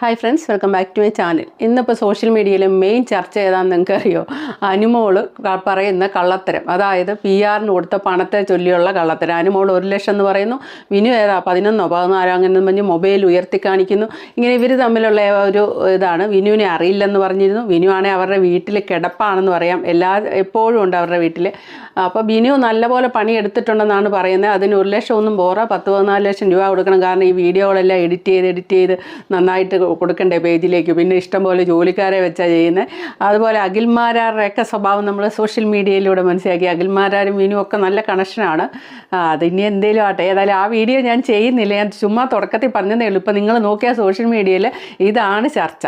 Hi friends welcome back to my channel ഇന്നിപ്പോൾ social മീഡിയയിൽ main ചർച്ച ഏതാണെന്ന് നിങ്ങൾക്ക് അറിയോ അനുമോൾ പറയുന്ന കള്ളത്തരം. അതായത് പി ആറിന് കൊടുത്ത പണത്തെ ചൊല്ലിയുള്ള കള്ളത്തരം. അനുമോൾ ഒരു ലക്ഷം എന്ന് പറയുന്നു. വിനു ഏതാ? പതിനൊന്നോ പതിനാലോ അങ്ങനെ പറഞ്ഞ് മൊബൈൽ ഉയർത്തി കാണിക്കുന്നു. ഇങ്ങനെ ഇവർ തമ്മിലുള്ള ഒരു ഇതാണ്. വിനുവിനെ അറിയില്ലെന്ന് പറഞ്ഞിരുന്നു. വിനു ആണെങ്കിൽ അവരുടെ വീട്ടിൽ കിടപ്പാണെന്ന് പറയാം. എല്ലാ എപ്പോഴും ഉണ്ട് അവരുടെ വീട്ടിൽ അപ്പോൾ വിനു നല്ലപോലെ പണി എടുത്തിട്ടുണ്ടെന്നാണ് പറയുന്നത്. അതിന് ഒരു ലക്ഷം ഒന്നും പോറാ പത്ത് പതിനാല് ലക്ഷം രൂപ കൊടുക്കണം. കാരണം ഈ വീഡിയോകളെല്ലാം എഡിറ്റ് ചെയ്ത് എഡിറ്റ് ചെയ്ത് നന്നായിട്ട് കൊടുക്കണ്ടേ പേജിലേക്ക്. പിന്നെ ഇഷ്ടം പോലെ ജോലിക്കാരെ വെച്ചാൽ ചെയ്യുന്നത് അതുപോലെ അഖിൽമാരാരുടെയൊക്കെ സ്വഭാവം നമ്മൾ സോഷ്യൽ മീഡിയയിലൂടെ മനസ്സിലാക്കി. അഖിൽമാരാരും വീനും ഒക്കെ നല്ല കണക്ഷനാണ്. അത് ഇനി എന്തേലും ആട്ടെ. ഏതായാലും ആ വീഡിയോ ഞാൻ ചെയ്യുന്നില്ല. ഞാൻ ചുമ്മാ തുടക്കത്തിൽ പറഞ്ഞതേ ഉള്ളൂ. ഇപ്പം നിങ്ങൾ നോക്കിയാൽ സോഷ്യൽ മീഡിയയിൽ ഇതാണ് ചർച്ച.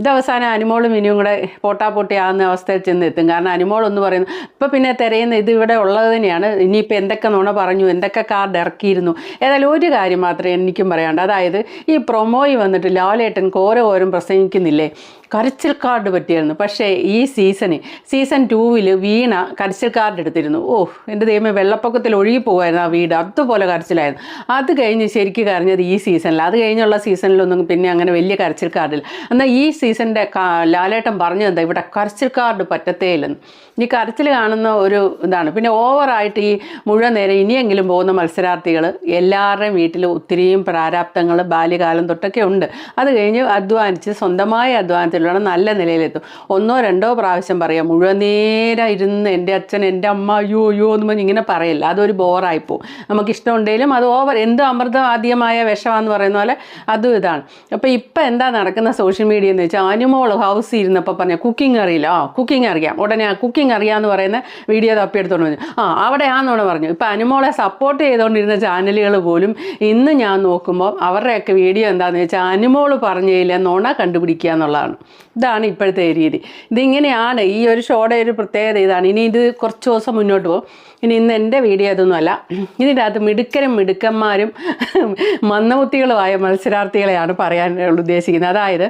ഇത് അവസാനം അനുമോളും ഇനിയും കൂടെ പോട്ടാപ്പൊട്ടി ആകുന്ന അവസ്ഥയിൽ ചെന്ന് എത്തും. കാരണം അനുമോൾ എന്ന് പറയുന്നു ഇപ്പം പിന്നെ തിരയുന്ന ഇത് ഇവിടെ ഉള്ളത് തന്നെയാണ്. ഇനിയിപ്പോൾ എന്തൊക്കെ നുണ പറഞ്ഞു എന്തൊക്കെ കാർഡ് ഇറക്കിയിരുന്നു? ഏതായാലും ഒരു കാര്യം മാത്രമേ എനിക്കും പറയാണ്ട് അതായത് ഈ പ്രൊമോയിൽ വന്നിട്ട് ലാലേട്ടൻ കോര കോരോരും പ്രസംഗിക്കുന്നില്ലേ? കരച്ചിൽ കാർഡ് പറ്റിയായിരുന്നു. പക്ഷേ ഈ സീസണിൽ സീസൺ ടൂവിൽ വീണ കരച്ചിൽ കാർഡ് എടുത്തിരുന്നു. ഓ എന്റെ ദൈവമേ വെള്ളപ്പൊക്കത്തിൽ ഒഴുകി പോകുമായിരുന്നു ആ വീട്. അതുപോലെ കരച്ചിലായിരുന്നു. അത് കഴിഞ്ഞ് ശരിക്കും കരഞ്ഞത് ഈ സീസണിൽ. അത് കഴിഞ്ഞുള്ള സീസണിലൊന്നും പിന്നെ അങ്ങനെ വലിയ കരച്ചിൽ കാർഡില്ല. എന്നാൽ ഈ സീസണിന്റെ ലാലേട്ടൻ പറഞ്ഞത് ഇവിടെ കാർഡ് പറ്റത്തേ ഇല്ലെന്ന് ഈ കരച്ചിൽ കാണുന്ന ഒരു ഇതാണ്. പിന്നെ ഓവറായിട്ട് ഈ മുഴുവൻ നേരം ഇനിയെങ്കിലും പോകുന്ന മത്സരാർത്ഥികൾ എല്ലാവരുടെയും വീട്ടിൽ ഒത്തിരിയും പ്രാരാബ്ദങ്ങൾ ബാല്യകാലം തൊട്ടൊക്കെ ഉണ്ട്. അത് കഴിഞ്ഞ് അധ്വാനിച്ച് സ്വന്തമായ അധ്വാനത്തിലൂടെ നല്ല നിലയിലെത്തും. ഒന്നോ രണ്ടോ പ്രാവശ്യം പറയാം മുഴുവൻ നേരം ഇരുന്ന് എന്റെ അച്ഛൻ എന്റെ അമ്മ അയ്യോ അയ്യോ എന്ന് പറഞ്ഞ് ഇങ്ങനെ പറയില്ല. അതൊരു ബോറായിപ്പോവും നമുക്ക് ഇഷ്ടമുണ്ടെങ്കിലും അത് ഓവർ എന്ത് അമൃതം ആദ്യമായ വിഷമാന്ന് പറയുന്ന പോലെ അതും ഇതാണ്. അപ്പോൾ ഇപ്പം എന്താ നടക്കുന്ന സോഷ്യൽ മീഡിയ എന്ന് വെച്ചാൽ അനുമോൾ ഹൗസിൽ ഇരുന്നപ്പോൾ പറഞ്ഞ കുക്കിംഗ് അറിയില്ല. ആ കുക്കിംഗ് അറിയാം. ഉടനെ ആ കുക്കിംഗ് അറിയാമെന്ന് പറയുന്ന വീഡിയോ തപ്പിയെടുത്തോണ്ട് വന്നു. ആ അവിടെ അവിടെയാണെന്നോട് പറഞ്ഞു. ഇപ്പം അനുമോളെ സപ്പോർട്ട് ചെയ്തുകൊണ്ടിരുന്ന ചാനലുകൾ പോലും ഇന്ന് ഞാൻ നോക്കുമ്പോൾ അവരുടെയൊക്കെ വീഡിയോ എന്താണെന്ന് വെച്ചാൽ അനുമോൾ പറഞ്ഞില്ല നുണ കണ്ടുപിടിക്കുക എന്നുള്ളതാണ്. ഇതാണ് ഇപ്പോഴത്തെ രീതി. ഇതിങ്ങനെയാണ് ഈ ഒരു ഷോയുടെ ഒരു പ്രത്യേകത ഇതാണ്. ഇനി ഇത് കുറച്ച് ദിവസം മുന്നോട്ട് പോകും. ഇനി ഇന്ന് എന്റെ വീഡിയോ ഇതൊന്നുമല്ല ഇതിന്റെ അകത്ത് മിടുക്കരും മിടുക്കന്മാരും മന്ദബുദ്ധികളുമായ മത്സരാർത്ഥികളെയാണ് പറയാൻ ഉദ്ദേശിക്കുന്നത്. അതായത്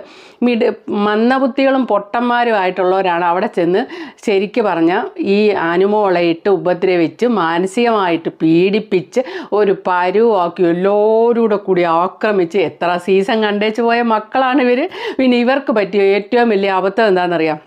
മിടു മന്ദബുദ്ധികളും പൊട്ടന്മാരുമായിട്ടുള്ളവരാണ് അവിടെ ചെന്ന് ശരിക്കു പറഞ്ഞാൽ ഈ അനുമോളെ ഇട്ട് ഉപദ്രവിച്ച് മാനസികമായിട്ട് പീഡിപ്പിച്ച് ഒരു പരുവാക്കി എല്ലാവരും കൂടെ കൂടി ആക്രമിച്ച് എത്ര സീസൺ കണ്ടേച്ച് പോയ മക്കളാണ് ഇവർ പിന്നെ ഇവർക്ക് പറ്റിയ ഏറ്റവും വലിയ അബദ്ധം എന്താണെന്നറിയാം?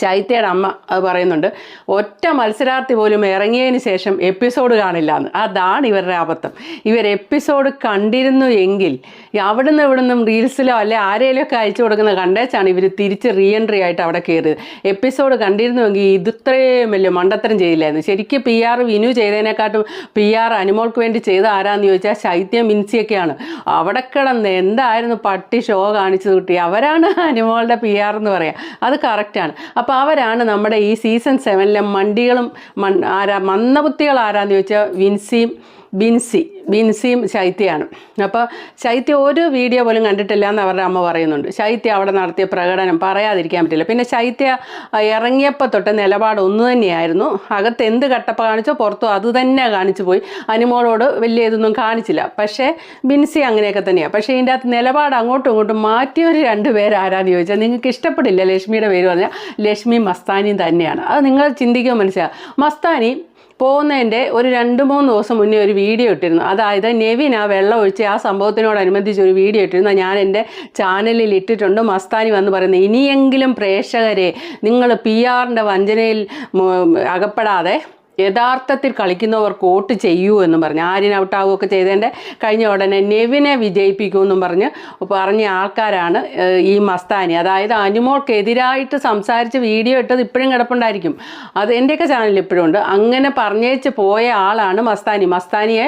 ശൈത്യയുടെ അമ്മ അത് പറയുന്നുണ്ട് ഒറ്റ മത്സരാർത്ഥി പോലും ഇറങ്ങിയതിന് ശേഷം എപ്പിസോഡ് കാണില്ല എന്ന് അതാണ് ഇവരുടെ അബദ്ധം. ഇവർ എപ്പിസോഡ് കണ്ടിരുന്നു എങ്കിൽ അവിടുന്ന് ഇവിടുന്നും റീൽസിലോ അല്ലെ ആരെയിലൊക്കെ അയച്ചു കൊടുക്കുന്ന കണ്ടേച്ചാണ് ഇവർ തിരിച്ച് റീ എൻട്രി ആയിട്ട് അവിടെ കയറിയത് എപ്പിസോഡ് കണ്ടിരുന്നുവെങ്കിൽ ഇതിത്രയും വലിയ മണ്ടത്തരം ചെയ്യില്ലായിരുന്നു ശരിക്കും പി ആർ വിനു ചെയ്തതിനെക്കാട്ടും പി ആർ അനുമോൾക്ക് വേണ്ടി ചെയ്ത ആരാന്ന് ചോദിച്ചാൽ ശൈത്യം മിൻസിയൊക്കെയാണ്. അവിടെ കിടന്ന് എന്തായിരുന്നു പട്ടി ഷോ കാണിച്ചു കിട്ടി? അവരാണ് അനുമോളുടെ പി ആർ എന്ന് പറയുക അത് കറക്റ്റാണ് അപ്പോൾ അവരാണ് നമ്മുടെ ഈ സീസൺ സെവനിലെ മണ്ടികളും മൺ ആരാ മന്ദബുദ്ധികൾ ആരാന്ന് ചോദിച്ചാൽ വിൻസിയും ബിൻസി ബിൻസിയും ശൈത്യയാണ്. അപ്പോൾ ശൈത്യ ഒരു വീഡിയോ പോലും കണ്ടിട്ടില്ല എന്ന് അവരുടെ അമ്മ പറയുന്നുണ്ട്. ശൈത്യ അവിടെ നടത്തിയ പ്രകടനം പറയാതിരിക്കാൻ പറ്റില്ല. പിന്നെ ശൈത്യ ഇറങ്ങിയപ്പോൾ തൊട്ട് നിലപാട് ഒന്ന് തന്നെയായിരുന്നു. അകത്ത് എന്ത് കട്ടപ്പ കാണിച്ചോ പുറത്തോ അത് തന്നെ കാണിച്ചു പോയി. അനുമോളോട് വലിയ ഇതൊന്നും കാണിച്ചില്ല. പക്ഷേ ബിൻസി അങ്ങനെയൊക്കെ തന്നെയാണ് പക്ഷേ ഇതിന്റെ അകത്ത് നിലപാട് അങ്ങോട്ടും ഇങ്ങോട്ടും മാറ്റിയവർ രണ്ട് പേരാരാന്ന് ചോദിച്ചാൽ നിങ്ങൾക്ക് ഇഷ്ടപ്പെടില്ല ലക്ഷ്മിയുടെ പേര് പറഞ്ഞാൽ ലക്ഷ്മി മസ്താനിയും തന്നെയാണ്. അത് നിങ്ങൾ ചിന്തിക്കുമ്പോൾ മനസ്സിലാക്കുക മസ്താനി പോകുന്നതിന്റെ ഒരു രണ്ട് മൂന്ന് ദിവസം മുന്നേ ഒരു വീഡിയോ ഇട്ടിരുന്നു. അതായത് നെവിൻ ആ വെള്ളം ഒഴിച്ച് ആ സംഭവത്തിനോടനുബന്ധിച്ച് ഒരു വീഡിയോ ഇട്ടിരുന്നു. ഞാൻ എന്റെ ചാനലിൽ ഇട്ടിട്ടുണ്ട്. മസ്താനി വന്ന് പറയുന്നത് ഇനിയെങ്കിലും പ്രേക്ഷകരെ നിങ്ങൾ പി ആറിന്റെ വഞ്ചനയിൽ അകപ്പെടാതെ യഥാർത്ഥത്തിൽ കളിക്കുന്നവർക്ക് വോട്ട് ചെയ്യൂ എന്നും പറഞ്ഞ് ആര്യൻ ഔട്ടാവുകയൊക്കെ ചെയ്തതിന്റെ കഴിഞ്ഞ ഉടനെ നെവിനെ വിജയിപ്പിക്കൂ എന്നും പറഞ്ഞ് പറഞ്ഞ ആൾക്കാരാണ് ഈ മസ്താനി. അതായത് അനുമോൾക്കെതിരായിട്ട് സംസാരിച്ച് വീഡിയോ ഇട്ടത് ഇപ്പോഴും കിടപ്പുണ്ടായിരിക്കും. അത് എന്റെയൊക്കെ ചാനലിൽ ഇപ്പോഴും ഉണ്ട്. അങ്ങനെ പറഞ്ഞേച്ച് പോയ ആളാണ് മസ്താനി. മസ്താനിയെ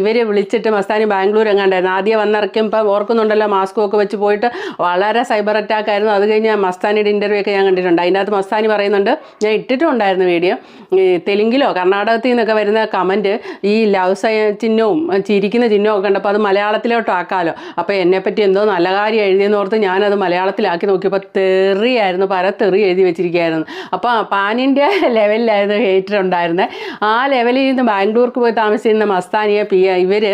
ഇവരെ വിളിച്ചിട്ട് മസ്താനി ബാംഗ്ലൂർ എങ്ങാണ്ടായിരുന്നു? ആദ്യം വന്നിറക്കും ഇപ്പം ഓർക്കുന്നുണ്ടല്ലോ മാസ്കും ഒക്കെ വെച്ച് പോയിട്ട് വളരെ സൈബർ അറ്റാക്ക് ആയിരുന്നു അത് കഴിഞ്ഞ് മസ്താനിയുടെ ഇന്റർവ്യൂ ഒക്കെ ഞാൻ കണ്ടിട്ടുണ്ട്. അതിന്റെ അകത്ത് മസ്താനി പറയുന്നുണ്ട് ഞാൻ ഇട്ടിട്ടുണ്ടായിരുന്നു വീഡിയോ. തെലുങ്കിലോ കർണാടകത്തിൽ നിന്നൊക്കെ വരുന്ന കമന്റ് ഈ ലവ് സൈ ചിഹ്നവും ചിരിക്കുന്ന ചിഹ്നവും ഒക്കെ കണ്ടപ്പോൾ അത് മലയാളത്തിലോട്ട് ആക്കാമല്ലോ അപ്പോൾ എന്നെപ്പറ്റി എന്തോ നല്ല കാര്യം എഴുതിയെന്ന് ഓർത്ത് ഞാനത് മലയാളത്തിലാക്കി നോക്കിയപ്പോൾ തെറിയായിരുന്നു പല തെറി എഴുതി വെച്ചിരിക്കുകയായിരുന്നു. അപ്പോൾ പാൻ ഇന്ത്യ ലെവലിലായിരുന്നു ഹേറ്റർ ഉണ്ടായിരുന്നത് ആ ലെവലിൽ നിന്ന് ബാംഗ്ലൂർക്ക് പോയി താമസിച്ചിരുന്ന മസ്താനിയെ പി ഇവർ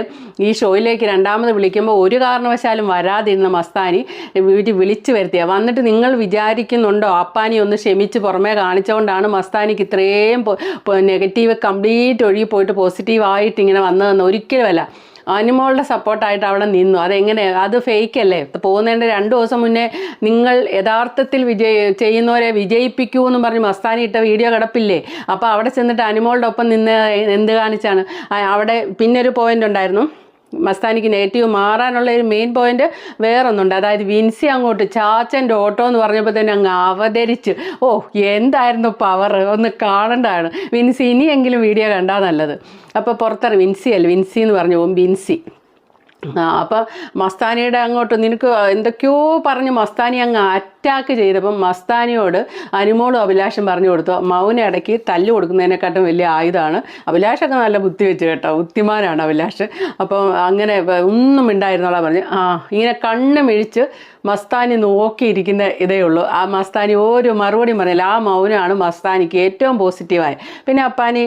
ഈ ഷോയിലേക്ക് രണ്ടാമത് വിളിക്കുമ്പോൾ ഒരു കാരണവശാലും വരാതിരുന്ന മസ്താനി വീട്ടിൽ വിളിച്ചു വരുത്തിയ. വന്നിട്ട് നിങ്ങൾ വിചാരിക്കുന്നുണ്ടോ അപ്പാനി ഒന്ന് ക്ഷമിച്ച് പുറമേ കാണിച്ചുകൊണ്ടാണ് മസ്താനിക്ക് ഇത്രയും കംപ്ലീറ്റ് ഒഴുകി പോയിട്ട് പോസിറ്റീവായിട്ട് ഇങ്ങനെ വന്നതെന്ന് ഒരിക്കലുമല്ല. അനുമോളുടെ സപ്പോർട്ടായിട്ട് അവിടെ നിന്നു. അതെങ്ങനെ? അത് ഫേക്ക് അല്ലേ? പോകുന്നതിന്റെ രണ്ട് ദിവസം മുന്നേ നിങ്ങൾ യഥാർത്ഥത്തിൽ വിജയ ചെയ്യുന്നവരെ വിജയിപ്പിക്കൂ എന്ന് പറഞ്ഞ് മസ്താനി ഇട്ട വീഡിയോ കിടപ്പില്ലേ? അപ്പോൾ അവിടെ ചെന്നിട്ട് അനുമോളുടെ ഒപ്പം നിന്ന് എന്ത് കാണിച്ചാണ്? അവിടെ പിന്നൊരു ഒരു പോയിന്റ് ഉണ്ടായിരുന്നു. മസ്താനിക്ക് നെഗറ്റീവ് മാറാനുള്ള ഒരു മെയിൻ പോയിന്റ് വേറൊന്നുണ്ട്. അതായത് വിൻസി അങ്ങോട്ട് ചാച്ചന്റെ ഓട്ടോ എന്ന് പറഞ്ഞപ്പോൾ തന്നെ അങ്ങ് അവതരിച്ച് ഓ എന്തായിരുന്നു പവർ ഒന്ന് കാണേണ്ടതാണ് വിൻസി ഇനിയെങ്കിലും വീഡിയോ കണ്ടാൽ നല്ലത്. അപ്പോൾ പുറത്തറി വിൻസി അല്ല? വിൻസി എന്ന് പറഞ്ഞു പോകും. വിൻസി. അപ്പം മസ്താനിയുടെ അങ്ങോട്ട് നിനക്ക് എന്തൊക്കെയോ പറഞ്ഞ് മസ്താനി അങ്ങ് അറ്റാക്ക് ചെയ്തപ്പം മസ്താനിയോട് അനുമോളും അഭിലാഷം പറഞ്ഞു കൊടുത്തു. മൗന ഇടയ്ക്ക് തല്ല് കൊടുക്കുന്നതിനെക്കാട്ടും വലിയ ആയുധമാണ്. അഭിലാഷൊക്കെ നല്ല ബുദ്ധി വെച്ച് കേട്ടോ ബുദ്ധിമാനാണ് അഭിലാഷ്. അപ്പം അങ്ങനെ ഒന്നും ഉണ്ടായിരുന്നോളാ പറഞ്ഞ്. ആ ഇങ്ങനെ കണ്ണ് മിഴിച്ച് മസ്താനി നോക്കിയിരിക്കുന്ന ഇതേ ഉള്ളൂ. ആ മസ്താനി ഓരോ മറുപടിയും പറഞ്ഞില്ല. ആ മൗനമാണ് മസ്താനിക്ക് ഏറ്റവും പോസിറ്റീവായ പിന്നെ അപ്പാനി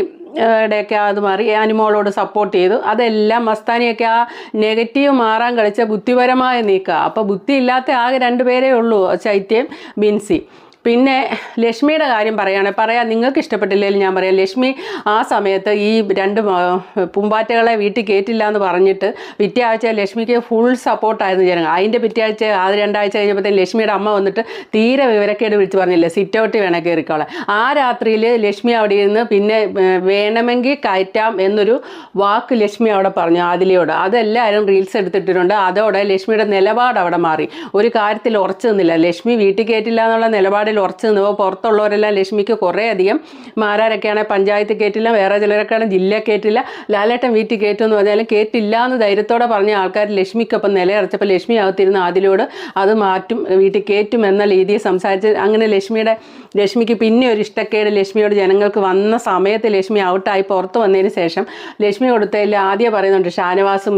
ഇടയൊക്കെ അത് മാറി. അനിമോളോട് സപ്പോർട്ട് ചെയ്തു. അതെല്ലാം മസ്താനിയൊക്കെ ആ നെഗറ്റീവ് മാറാൻ കളിച്ച ബുദ്ധിപരമായ നീക്കുക അപ്പോൾ ബുദ്ധി ഇല്ലാത്ത ആകെ രണ്ട് പേരേ ഉള്ളൂ ചൈത്യം ബിൻസി. പിന്നെ ലക്ഷ്മിയുടെ കാര്യം പറയുകയാണെങ്കിൽ പറയാം നിങ്ങൾക്ക് ഇഷ്ടപ്പെട്ടില്ലെങ്കിൽ ഞാൻ പറയാം. ലക്ഷ്മി ആ സമയത്ത് ഈ രണ്ട് പൂമ്പാറ്റകളെ വീട്ടിൽ കയറ്റില്ല എന്ന് പറഞ്ഞിട്ട് പിറ്റേ ആഴ്ച ലക്ഷ്മിക്ക് ഫുൾ സപ്പോർട്ടായിരുന്നു ജനങ്ങൾ. അതിന്റെ പിറ്റേ ആഴ്ച അത് രണ്ടാഴ്ച കഴിഞ്ഞപ്പോഴത്തേക്കും ലക്ഷ്മിയുടെ അമ്മ വന്നിട്ട് തീരെ വിവരക്കേട് വിളിച്ച് പറഞ്ഞില്ല. സിറ്റ് ഔട്ട് വേണേ കയറിക്കോളാം ആ രാത്രിയിൽ ലക്ഷ്മി അവിടെ ഇരുന്ന് പിന്നെ വേണമെങ്കിൽ കയറ്റാം എന്നൊരു വാക്ക് ലക്ഷ്മി അവിടെ പറഞ്ഞു ആദിലയോട്. അതെല്ലാവരും റീൽസ് എടുത്തിട്ടിട്ടുണ്ട്. അതോടെ ലക്ഷ്മിയുടെ നിലപാട് അവിടെ മാറി. ഒരു കാര്യത്തിൽ ഉറച്ചു നിന്നില്ല. ലക്ഷ്മി വീട്ടിൽ കയറ്റില്ല എന്നുള്ള നിലപാടിൽ ഉറച്ചു നിന്നപ്പോൾ പുറത്തുള്ളവരെല്ലാം ലക്ഷ്മിക്ക് കുറേ അധികം മാരാരൊക്കെയാണെങ്കിൽ പഞ്ചായത്ത് കയറ്റില്ല വേറെ ചിലരൊക്കെയാണ് ജില്ല കയറ്റില്ല ലാലേട്ടൻ വീട്ടിൽ കയറ്റും എന്ന് പറഞ്ഞാലും കേട്ടില്ല എന്ന് ധൈര്യത്തോടെ പറഞ്ഞ ആൾക്കാർ ലക്ഷ്മിക്കൊപ്പം നിലയറച്ചപ്പോൾ ലക്ഷ്മി അകത്തിരുന്ന് ആദിലോട് അത് മാറ്റും വീട്ടിൽ കയറ്റും എന്ന രീതിയിൽ സംസാരിച്ച് അങ്ങനെ ലക്ഷ്മിയുടെ ലക്ഷ്മിക്ക് പിന്നെ ഒരു ഇഷ്ടക്കേട് ലക്ഷ്മിയോട് ജനങ്ങൾക്ക് വന്ന സമയത്ത് ലക്ഷ്മി ഔട്ടായി പുറത്ത് വന്നതിന് ശേഷം ലക്ഷ്മി കൊടുത്തതിൽ ആദ്യം പറയുന്നുണ്ട് ഷാനവാസും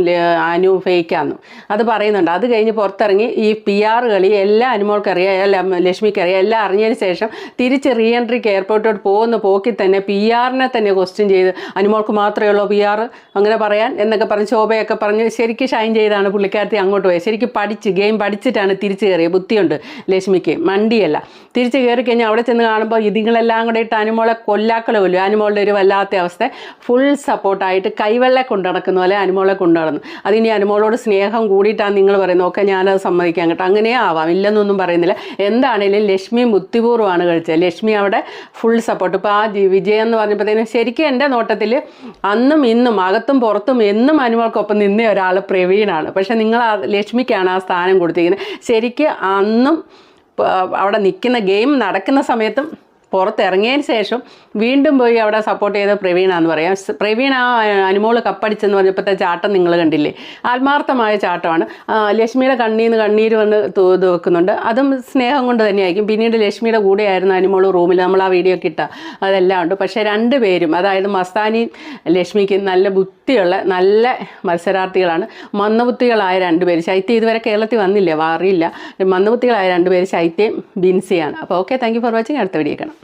അനു ഫേക്കാന്നു. അത് പറയുന്നുണ്ട്. അത് കഴിഞ്ഞ് പുറത്തിറങ്ങി ഈ പി ആർ കളി എല്ലാ അനുമോൾക്കറിയാം എല്ലാം ലക്ഷ്മിക്കറിയാം എല്ലാം അറിഞ്ഞതിന് ശേഷം തിരിച്ച് റീ എൻട്രിക്ക് എയർപോർട്ടോട്ട് പോകുന്ന പോക്കിൽ തന്നെ പി ആറിനെ തന്നെ ക്വസ്റ്റ്യൻ ചെയ്ത് അനുമോൾക്ക് മാത്രമേ ഉള്ളൂ പി ആർ അങ്ങനെ പറയാൻ എന്നൊക്കെ പറഞ്ഞ് ശോഭയൊക്കെ പറഞ്ഞ് ശരിക്കും ഷൈൻ ചെയ്താണ് പുള്ളിക്കാരത്തി അങ്ങോട്ട് പോയത് ശരിക്കും പഠിച്ച് ഗെയിം പഠിച്ചിട്ടാണ് തിരിച്ച് കയറിയത് ബുദ്ധിയുണ്ട് ലക്ഷ്മിക്ക്. മണ്ടിയല്ല. തിരിച്ച് കയറി കഴിഞ്ഞാൽ അവിടെ ചെന്ന് കാണുമ്പോൾ ഇതിങ്ങളെല്ലാം കൂടെ ഇട്ട് അനുമോളെ കൊല്ലാക്കളെ കൊല്ലും. അനുമോളുടെ ഒരു വല്ലാത്ത അവസ്ഥ. ഫുൾ സപ്പോർട്ടായിട്ട് കൈവെള്ളെ കൊണ്ടു നടക്കുന്ന പോലെ അനുമോളെ കൊണ്ടു നടന്നു. അതിനി അനുമോളോട് സ്നേഹം കൂടിയിട്ടാണ് നിങ്ങൾ പറയുന്നത്. ഒക്കെ ഞാനത് സമ്മതിക്കാൻ കേട്ടോ. അങ്ങനെ ആവാം. ഇല്ലെന്നൊന്നും പറയുന്നില്ല. എന്താണേലും ലക്ഷ്മി ബുദ്ധിപൂർവമാണ് കഴിച്ചത്. ലക്ഷ്മി അവിടെ ഫുൾ സപ്പോർട്ട് ഇപ്പോൾ ആ വിജയം എന്ന് പറഞ്ഞപ്പോഴത്തേനും ശരിക്കും എന്റെ നോട്ടത്തിൽ അന്നും ഇന്നും അകത്തും പുറത്തും എന്നും അനുമൾക്കൊപ്പം നിന്ന ഒരാൾ പ്രവീണാണ്. പക്ഷേ നിങ്ങൾ ആ ലക്ഷ്മിക്കാണ് ആ സ്ഥാനം കൊടുത്തിരിക്കുന്നത്. ശരിക്കും അന്നും അവിടെ നിൽക്കുന്ന ഗെയിം നടക്കുന്ന സമയത്തും പുറത്തിറങ്ങിയതിന് ശേഷം വീണ്ടും പോയി അവിടെ സപ്പോർട്ട് ചെയ്ത പ്രവീണാന്ന് പറയാം. പ്രവീൺ ആ അനുമോൾ കപ്പടിച്ചെന്ന് പറഞ്ഞപ്പോഴത്തെ ചാട്ടം നിങ്ങൾ കണ്ടില്ലേ? ആത്മാർത്ഥമായ ചാട്ടമാണ്. ലക്ഷ്മിയുടെ കണ്ണീന്ന് കണ്ണീര് വന്ന് തൂത് വെക്കുന്നുണ്ട് അതും സ്നേഹം കൊണ്ട് തന്നെയായിരിക്കും. പിന്നീട് ലക്ഷ്മിയുടെ കൂടെയായിരുന്നു അനുമോൾ റൂമിൽ. നമ്മൾ ആ വീഡിയോ കിട്ട അതെല്ലാം ഉണ്ട്. പക്ഷേ രണ്ടുപേരും അതായത് മസ്താനി ലക്ഷ്മിക്ക് നല്ല ബുദ്ധിയുള്ള നല്ല മത്സരാർത്ഥികളാണ്. മന്ദബുദ്ധികളായ രണ്ടുപേര് ശൈത്യം ഇതുവരെ കേരളത്തിൽ വന്നില്ല? അറിയില്ല. മന്ദബുദ്ധികളായ രണ്ടുപേര് ശൈത്യം ബിൻസിയാണ്. അപ്പോൾ ഓക്കെ താങ്ക് ഫോർ വാച്ചിങ് അടുത്ത വീഡിയോ കാണാം.